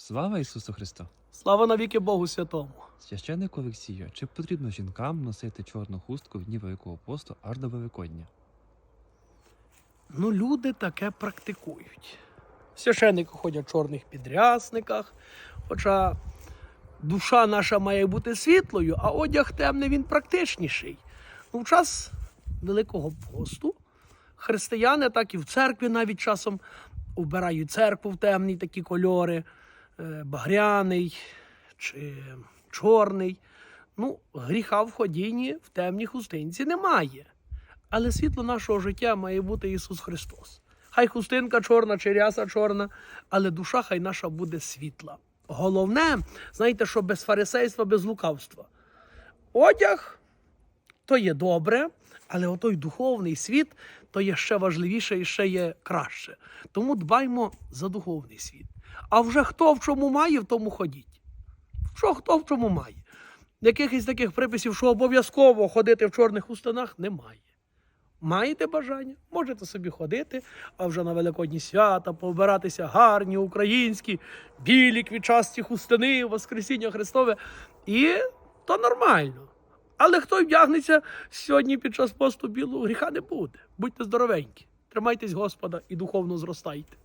Слава Ісусу Христу! Слава навіки Богу Святому. Священник Олексію, чи потрібно жінкам носити чорну хустку в дні Великого посту аж до Великодня? Ну, люди таке практикують. Священники ходять в чорних підрясниках, хоча душа наша має бути світлою, а одяг темний він практичніший. Ну, в час Великого посту християни так і в церкві навіть часом вбирають церкву в темні такі кольори, багряний чи чорний. Ну, гріха в ходінні в темній хустинці немає. Але світло нашого життя має бути Ісус Христос. Хай хустинка чорна чи ряса чорна, але душа хай наша буде світла. Головне, знаєте, що без фарисейства, без лукавства. Одяг то є добре, але отой духовний світ то є ще важливіше і ще є краще. Тому дбаймо за духовний світ. А вже хто в чому має, в тому ходіть. Що хто в чому має? Якихось таких приписів, що обов'язково ходити в чорних хустинах, немає. Маєте бажання, можете собі ходити, а вже на Великодні свята повбиратися гарні, українські, білі квітчасті хустини, Воскресіння Христове. І то нормально. Але хто вдягнеться сьогодні під час посту білого, гріха не буде. Будьте здоровенькі, тримайтесь Господа і духовно зростайте.